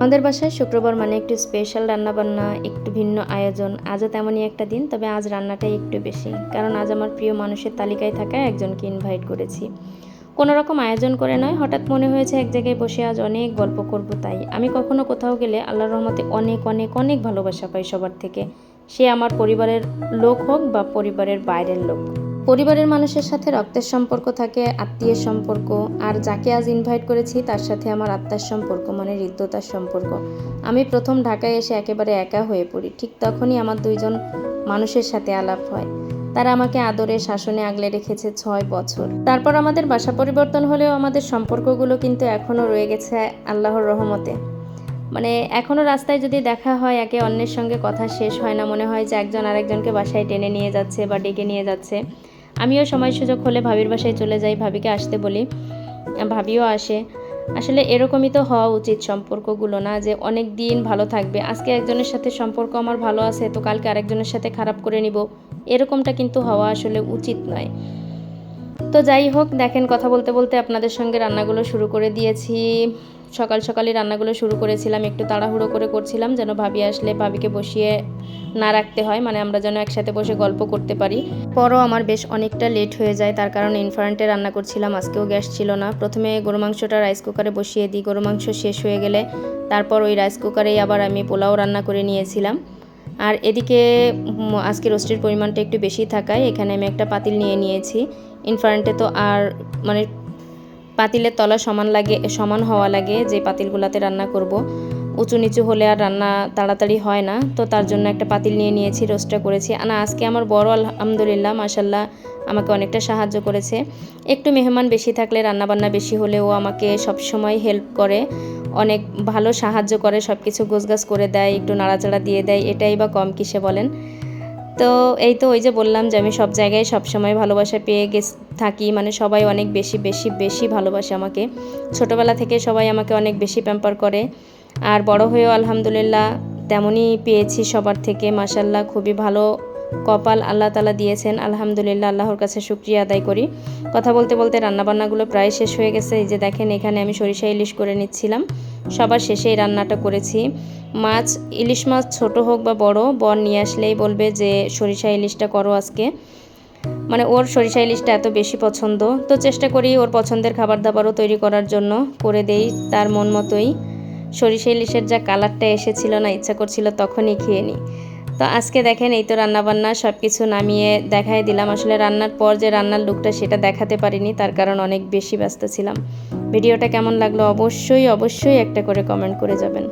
আমাদের বাসায় শুক্রবার মানে একটু স্পেশাল রান্নাবান্না, একটু ভিন্ন আয়োজন। আজও তেমনই একটা দিন, তবে আজ রান্নাটাই একটু বেশি। কারণ আজ আমার প্রিয় মানুষের তালিকায় থাকা একজনকে ইনভাইট করেছি। কোনো রকম আয়োজন করে নয়, হঠাৎ মনে হয়েছে এক জায়গায় বসে আজ অনেক গল্প করব তাই। আমি কখনো কোথাও গেলে আল্লাহর রহমতে অনেক অনেক অনেক ভালোবাসা পাই সবার থেকে। সে আমার পরিবারের লোক হোক বা পরিবারের বাইরের লোক। পরিবারের মানুষের সাথে রক্তের সম্পর্ক থাকে, আত্মীয়ের সম্পর্ক, আর যাকে আজ ইনভাইট করেছি তার সাথে আমার আত্মার সম্পর্ক মানে হৃদ্যতার সম্পর্ক। আমি প্রথম ঢাকায় এসে একেবারে একা হয়ে পড়ি, ঠিক তখনই আমার দুইজন মানুষের সাথে আলাপ হয়। তারা আমাকে আদরে, শাসনে আগলে রেখেছে ছয় বছর। তারপর আমাদের বাসা পরিবর্তন হলেও আমাদের সম্পর্কগুলো কিন্তু এখনও রয়ে গেছে আল্লাহর রহমতে। মানে এখনও রাস্তায় যদি দেখা হয়, একে অন্যের সঙ্গে কথা শেষ হয় না, মনে হয় যে একজন আরেকজনকে বাসায় টেনে নিয়ে যাচ্ছে বা ডেকে নিয়ে যাচ্ছে। আমিও সময় সুযোগ হলে ভাবির বাসায় চলে যাই, ভাবিকে আসতে বলি। ভাবিও আসে। আসলে এরকমই তো হওয়া উচিত সম্পর্কগুলো না, যে অনেক দিন ভালো থাকবে, আজকে একজনের সাথে সম্পর্ক আমার ভালো আছে, তো কালকে আরেকজনের সাথে খারাপ করে নিব, এরকমটা কিন্তু হওয়া আসলে উচিত নয়। তো যাই হোক, দেখেন কথা বলতে বলতে আপনাদের সঙ্গে রান্নাগুলো শুরু করে দিয়েছি। সকাল সকালে রান্নাগুলো শুরু করেছিলাম, একটু তাড়াহুড়ো করে করছিলাম যেন ভাবি আসলে ভাবিকে বসিয়ে না রাখতে হয় মানে আমরা যেন একসাথে বসে গল্প করতে পারি। পরও আমার বেশ অনেকটা লেট হয়ে যায়, তার কারণে ইনফারেন্টে রান্না করছিলাম, আজকেও গ্যাস ছিল না। প্রথমে গরু মাংসটা রাইস কুকারে বসিয়ে দিই, গরু মাংস শেষ হয়ে গেলে তারপর ওই রাইস কুকারেই আবার আমি পোলাও রান্না করে নিয়েছিলাম। আর এদিকে আজকে রোস্টের পরিমাণটা একটু বেশি থাকায়, এখানে আমি একটা পাতিল নিয়ে নিয়েছি। ইনফারেন্টে তো আর মানে পাতিলের তলা সমান লাগে, সমান হওয়া লাগে, যে পাতিলগুলাতে রান্না করব। উঁচু নিচু হলে আর রান্না তাড়াতাড়ি হয় না, তো তার জন্য একটা পাতিল নিয়ে নিয়েছি, রোস্টটা করেছি। না, আজকে আমার বড় আলহামদুলিল্লাহ মাসাল্লাহ আমাকে অনেকটা সাহায্য করেছে। একটু মেহমান বেশি থাকলে, রান্নাবান্না বেশি হলে ও আমাকে সবসময় হেল্প করে, অনেক ভালো সাহায্য করে সব কিছু গোছগাছ করে দেয়, একটু নাড়াচাড়া দিয়ে দেয়, এটাই বা কম কিসে বলেন। তো এই তো ওই যে বললাম যে আমি সব জায়গায় সব সময় ভালোবাসা পেয়ে গেছ থাকি। মানে সবাই অনেক বেশি বেশি বেশি ভালোবাসে আমাকে। ছোটোবেলা থেকে সবাই আমাকে অনেক বেশি প্যাম্পার করে। আর বড় হয়েও আলহামদুলিল্লাহ তেমনই পেয়েছি সবার থেকে। মাসাল্লাহ খুবই ভালো কপাল আল্লাহ তালা দিয়েছেন। আলহামদুলিল্লাহ, আল্লাহর কাছে শুক্রিয়া আদায় করি। কথা বলতে বলতে রান্নাবান্নাগুলো প্রায় শেষ হয়ে গেছে। এই যে দেখেন, এখানে আমি সরিষা ইলিশ করে নিচ্ছিলাম। সবার শেষে এই রান্নাটা করেছি। মাছ, ইলিশ মাছ ছোট হোক বা বড়, বর নিয়ে আসলেই বলবে যে, সরিষা ইলিশটা করো আজকে। মানে ওর সরিষা ইলিশটা এত বেশি পছন্দ। তো চেষ্টা করি ওর পছন্দের খাবার দাবারও তৈরি করার জন্য, করে দেই তার মন মতোই। সরিষা ইলিশের যা কালারটা এসেছিল না, ইচ্ছা করছিল তখনই খেয়ে নিই। তো আজকে দেখেন এই তো রান্নাবান্না সব কিছু নামিয়ে দেখাই দিলাম। আসলে রান্নার পর যে রান্নার লুকটা সেটা দেখাতে পারিনি, তার কারণ অনেক বেশি ব্যস্ত ছিলাম। ভিডিওটা কেমন লাগল অবশ্যই অবশ্যই একটা করে কমেন্ট করে যাবেন।